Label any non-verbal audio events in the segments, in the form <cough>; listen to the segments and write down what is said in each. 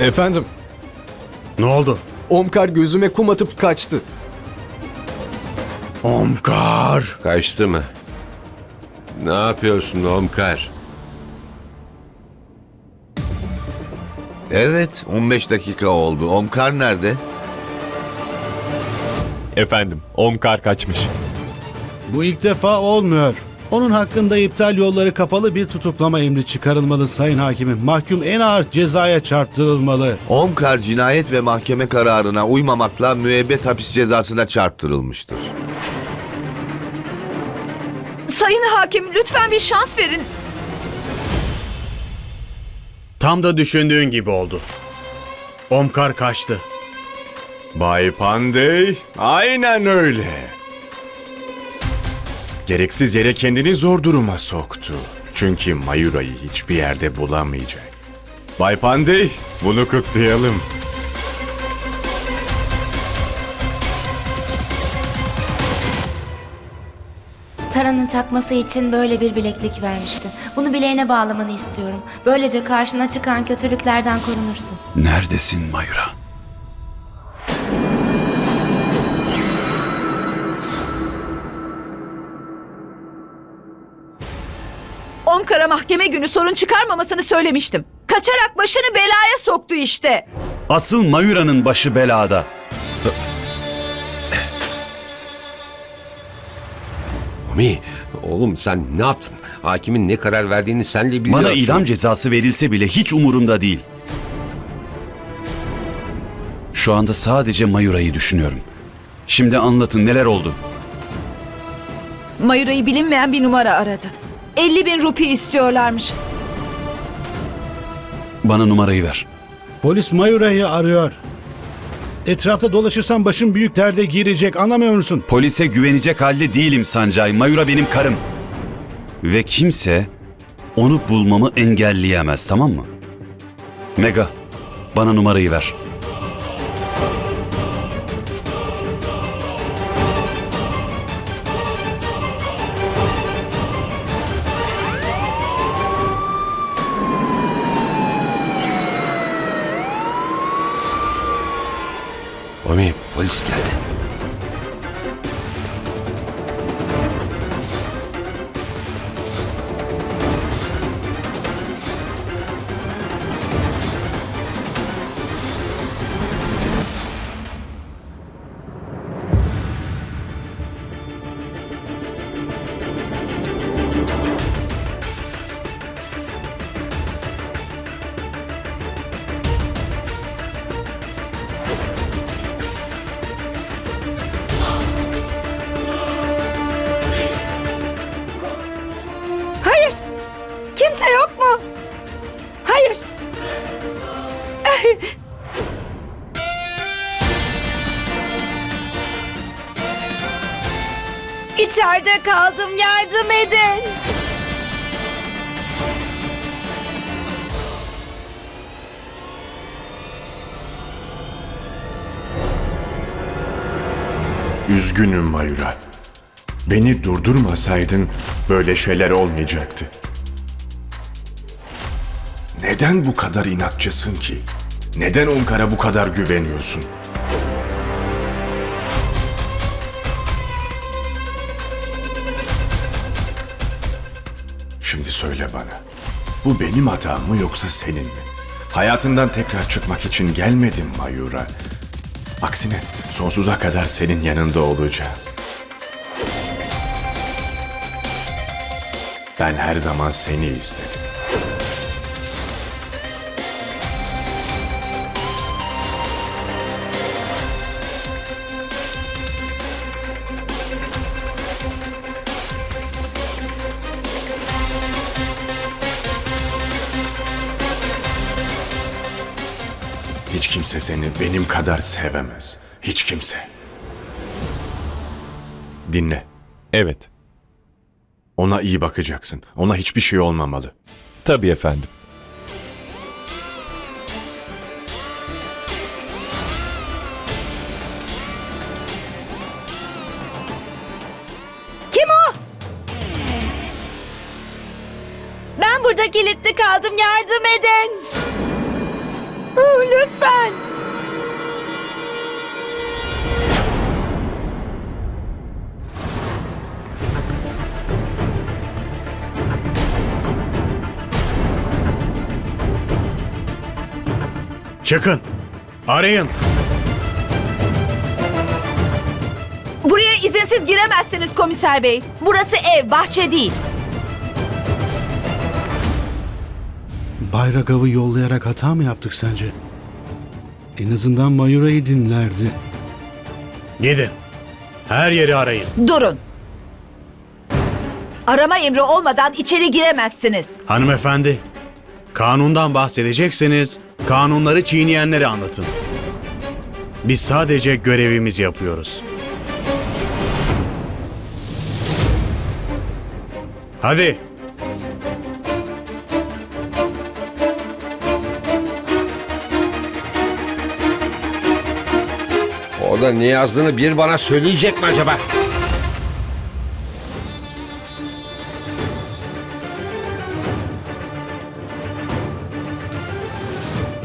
Efendim, Ne oldu? Omkar gözüme kum atıp kaçtı. Omkar. Kaçtı mı? Ne yapıyorsun Omkar? Evet, 15 dakika oldu. Omkar nerede? Efendim, Omkar kaçmış. Bu ilk defa olmuyor. Onun hakkında iptal yolları kapalı bir tutuklama emri çıkarılmalı Sayın Hakimim. Mahkum en ağır cezaya çarptırılmalı. Omkar cinayet ve mahkeme kararına uymamakla müebbet hapis cezasına çarptırılmıştır. Sayın hakim lütfen bir şans verin. Tam da düşündüğün gibi oldu. Omkar kaçtı. Bay Pandey, aynen öyle. Gereksiz yere kendini zor duruma soktu. Çünkü Mayura'yı hiçbir yerde bulamayacak. Bay Pandey, bunu kutlayalım. Tara'nın takması için böyle bir bileklik vermiştin. Bunu bileğine bağlamanı istiyorum. Böylece karşına çıkan kötülüklerden korunursun. Neredesin Mayura? Omkar'a mahkeme günü sorun çıkarmamasını söylemiştim. Kaçarak başını belaya soktu işte. Asıl Mayura'nın başı belada. Mami, oğlum sen ne yaptın? Hakimin ne karar verdiğini sen de biliyorsun. Bana idam cezası verilse bile hiç umurumda değil. Şu anda sadece Mayura'yı düşünüyorum. Şimdi anlatın neler oldu? Mayura'yı bilinmeyen bir numara aradı. 50 bin rupi istiyorlarmış. Bana numarayı ver. Polis Mayura'yı arıyor. Etrafta dolaşırsan başın büyük derde girecek anlamıyor musun? Polise güvenecek halde değilim Sancay. Mayura benim karım. Ve kimse onu bulmamı engelleyemez tamam mı? Mega bana numarayı ver. İçeride kaldım. Yardım edin. Üzgünüm Mayura. Beni durdurmasaydın böyle şeyler olmayacaktı. Neden bu kadar inatçısın ki? Neden Omkar'a bu kadar güveniyorsun? Söyle bana. Bu benim hatam mı yoksa senin mi? Hayatından tekrar çıkmak için gelmedim Mayura. Aksine sonsuza kadar senin yanında olacağım. Ben her zaman seni istedim. Kimse seni benim kadar sevemez. Hiç kimse. Dinle. Evet, Ona iyi bakacaksın. Ona hiçbir şey olmamalı. tabii efendim. Kim o? Ben burada kilitli kaldım. Yardım edin. Lütfen. Çıkın. Arayın. Buraya izinsiz giremezsiniz komiser bey. Burası ev, bahçe değil. Bayragav'ı yollayarak hata mı yaptık sence? En azından Mayura'yı dinlerdi. Gidin. Her yeri arayın. Durun. Arama emri olmadan içeri giremezsiniz. Hanımefendi, kanundan bahsedecekseniz kanunları çiğneyenleri anlatın. Biz sadece görevimizi yapıyoruz. Hadi. Orada ne yazdığını bir bana söyleyecek mi acaba?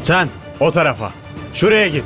Sen o tarafa. Şuraya git.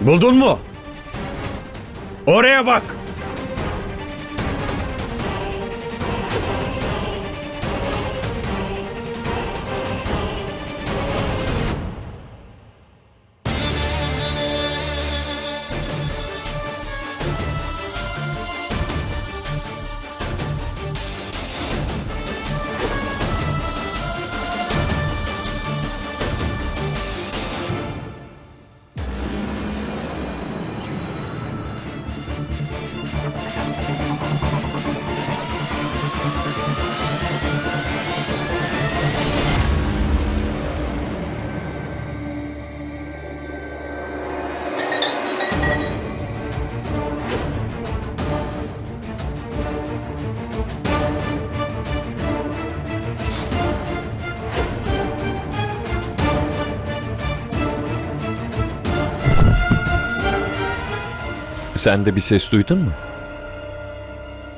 Buldun mu? Oraya bak. Sen de bir ses duydun mu?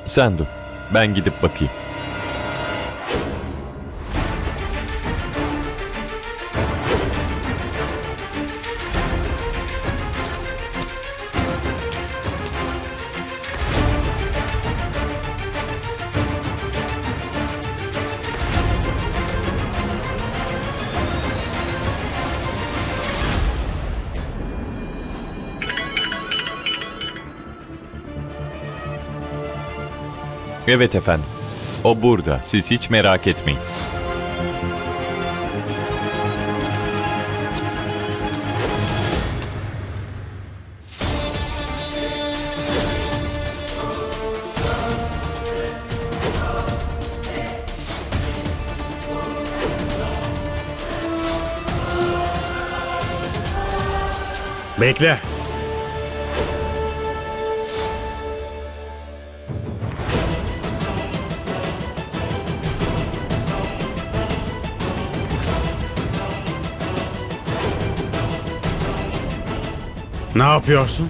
Sen dur. Ben gidip bakayım. Evet efendim. O burada. Siz hiç merak etmeyin. Bekle. Ne yapıyorsun?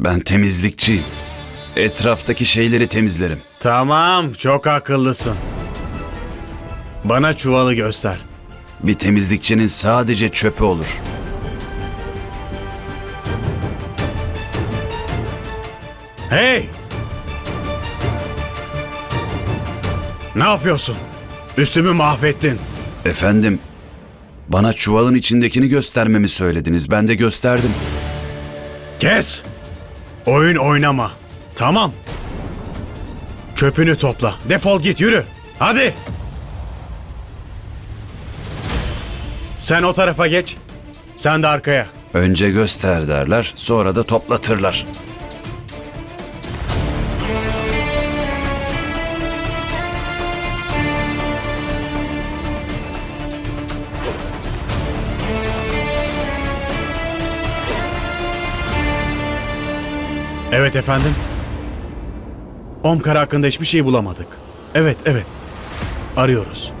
Ben temizlikçiyim. Etraftaki şeyleri temizlerim. Tamam, çok akıllısın. Bana çuvalı göster. Bir temizlikçinin sadece çöpü olur. Hey! Ne yapıyorsun? Üstümü mahvettin. Efendim, bana çuvalın içindekini göstermemi söylediniz. Ben de gösterdim. Kes! Oyun oynama. Tamam. Çöpünü topla. Defol git yürü. Hadi. Sen o tarafa geç. Sen de arkaya. Önce göster derler, sonra da toplatırlar. Evet efendim. Omkar hakkında hiçbir şey bulamadık. Evet, evet. Arıyoruz.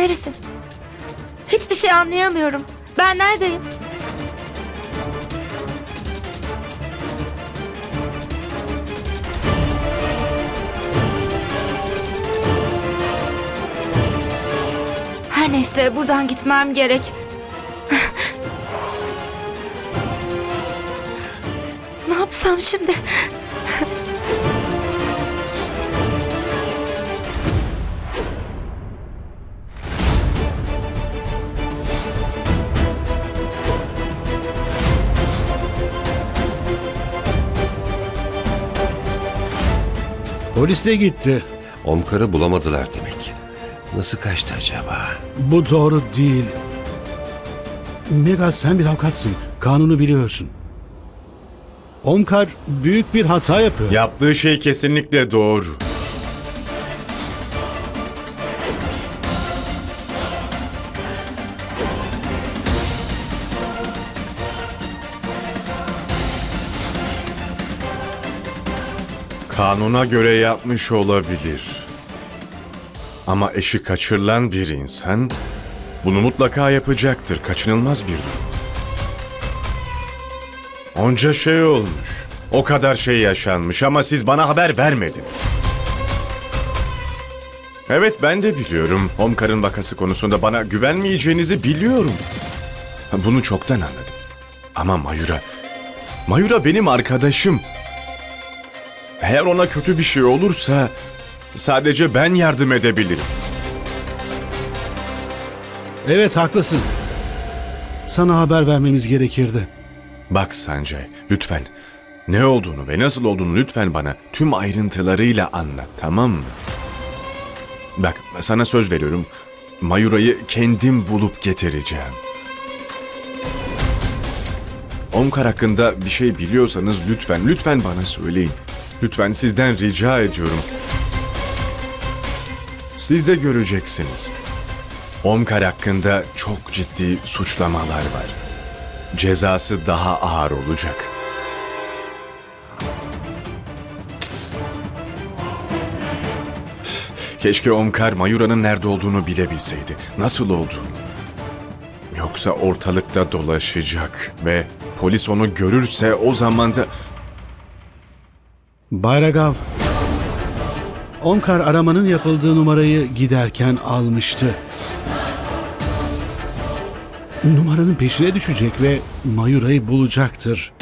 Neresi? Hiçbir şey anlayamıyorum. Ben neredeyim? Her neyse buradan gitmem gerek. <laughs> ne yapsam şimdi? Polis de gitti. Omkar'ı bulamadılar demek. Nasıl kaçtı acaba? Bu doğru değil. Mega sen bir avukatsın. Kanunu biliyorsun. Omkar büyük bir hata yapıyor. Yaptığı şey kesinlikle doğru. Kanuna göre yapmış olabilir. Ama eşi kaçırılan bir insan bunu mutlaka yapacaktır. Kaçınılmaz bir durum. Onca şey olmuş. O kadar şey yaşanmış ama siz bana haber vermediniz. Evet ben de biliyorum. Omkar'ın vakası konusunda bana güvenmeyeceğinizi biliyorum. Bunu çoktan anladım. Ama Mayura... Mayura benim arkadaşım. Eğer ona kötü bir şey olursa sadece ben yardım edebilirim. Evet haklısın. Sana haber vermemiz gerekirdi. Bak Sancay, lütfen ne olduğunu ve nasıl olduğunu lütfen bana tüm ayrıntılarıyla anlat, tamam mı? Bak, sana söz veriyorum. Mayura'yı kendim bulup getireceğim. Omkar hakkında bir şey biliyorsanız lütfen, lütfen bana söyleyin. Lütfen sizden rica ediyorum. Siz de göreceksiniz. Omkar hakkında çok ciddi suçlamalar var cezası daha ağır olacak. Keşke Omkar Mayura'nın nerede olduğunu bilebilseydi. Nasıl olduğunu. Yoksa ortalıkta dolaşacak ve polis onu görürse o zaman da... Bayragav. Omkar aramanın yapıldığı numarayı giderken almıştı. Numaranın peşine düşecek ve Mayura'yı bulacaktır.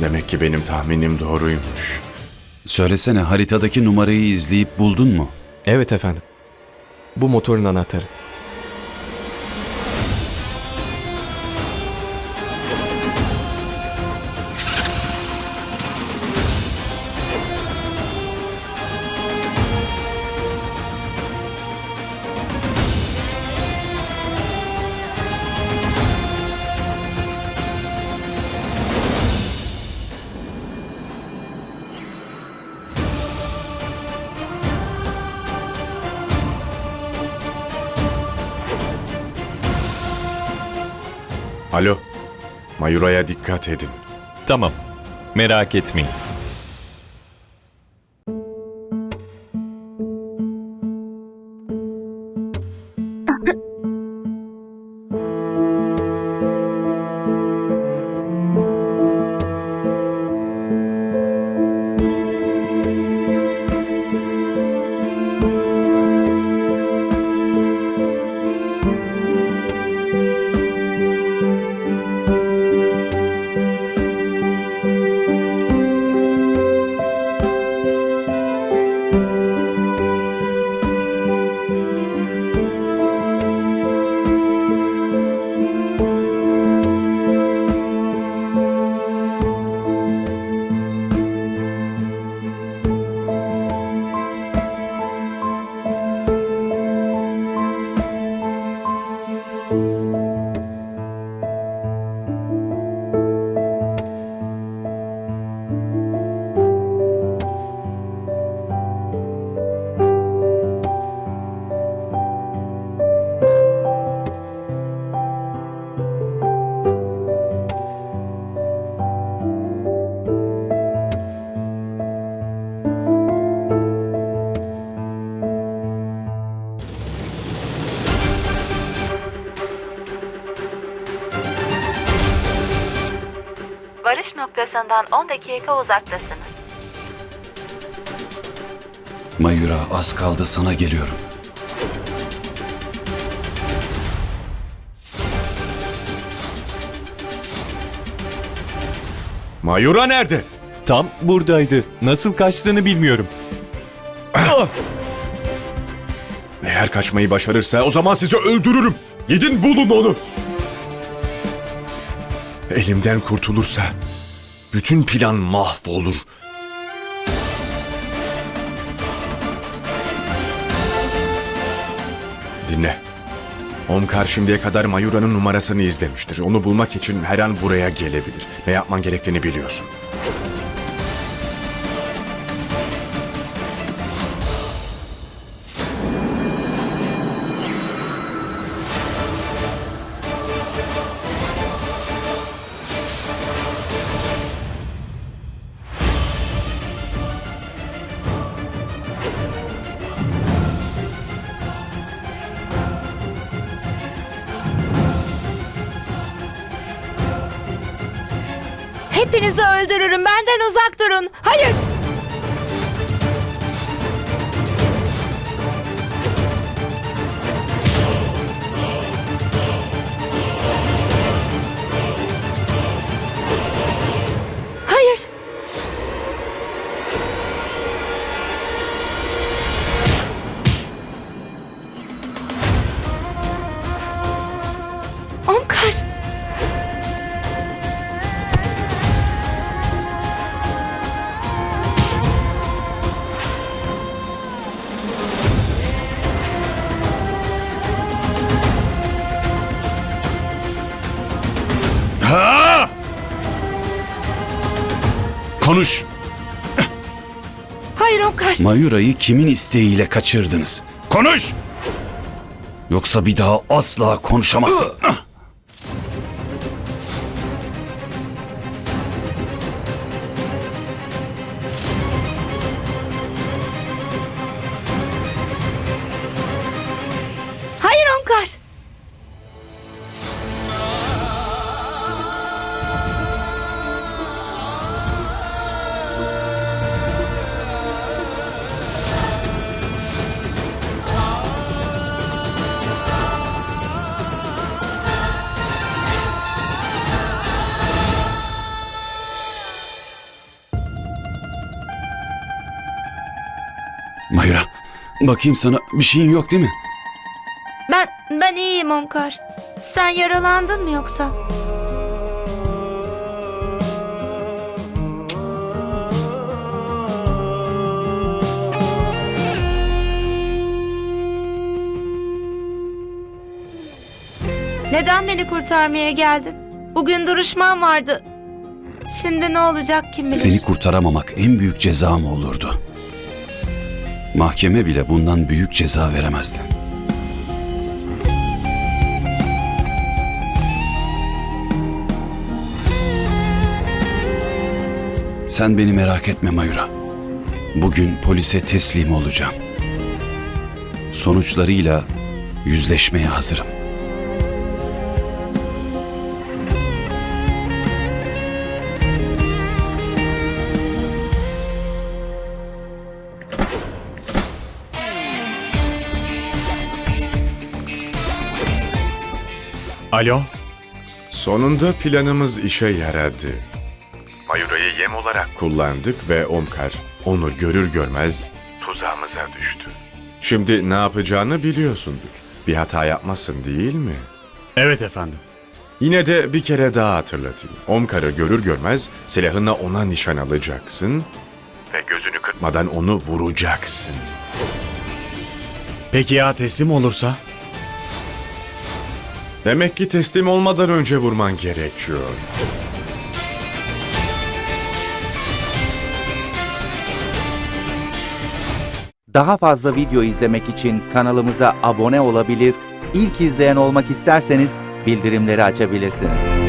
Demek ki benim tahminim doğruymuş. Söylesene haritadaki numarayı izleyip buldun mu? Evet efendim. Bu motorun anahtarı. Alo, Mayura'ya dikkat edin. Tamam. Merak etmeyin. Noktasından 10 dakika uzaktasınız. Mayura az kaldı sana geliyorum. Mayura nerede? Tam buradaydı. Nasıl kaçtığını bilmiyorum. Eğer kaçmayı başarırsa o zaman sizi öldürürüm. Gidin bulun onu. Elimden kurtulursa bütün plan mahvolur. Dinle. Omkar şimdiye kadar Mayura'nın numarasını izlemiştir. Onu bulmak için her an buraya gelebilir. Ne yapman gerektiğini biliyorsun. Hepinizi öldürürüm. Benden uzak durun. Hayır. Mayura'yı kimin isteğiyle kaçırdınız? Konuş! Yoksa bir daha asla konuşamazsın. Mayura, bakayım sana bir şeyin yok değil mi? Ben ben iyiyim Omkar. Sen yaralandın mı yoksa? Neden beni kurtarmaya geldin? Bugün duruşmam vardı. Şimdi ne olacak kim bilir? Seni kurtaramamak en büyük ceza mı olurdu? Mahkeme bile bundan büyük ceza veremezdi. Sen beni merak etme Mayura. Bugün polise teslim olacağım. Sonuçlarıyla yüzleşmeye hazırım. Alo? Sonunda planımız işe yaradı. Mayura'yı yem olarak kullandık ve Omkar onu görür görmez tuzağımıza düştü. Şimdi ne yapacağını biliyorsundur. Bir hata yapmasın değil mi? Evet efendim. Yine de bir kere daha hatırlatayım. Omkar'ı görür görmez silahına ona nişan alacaksın ve gözünü kırpmadan onu vuracaksın. Peki ya teslim olursa? Demek ki teslim olmadan önce vurman gerekiyor. Daha fazla video izlemek için kanalımıza abone olabilir, ilk izleyen olmak isterseniz bildirimleri açabilirsiniz.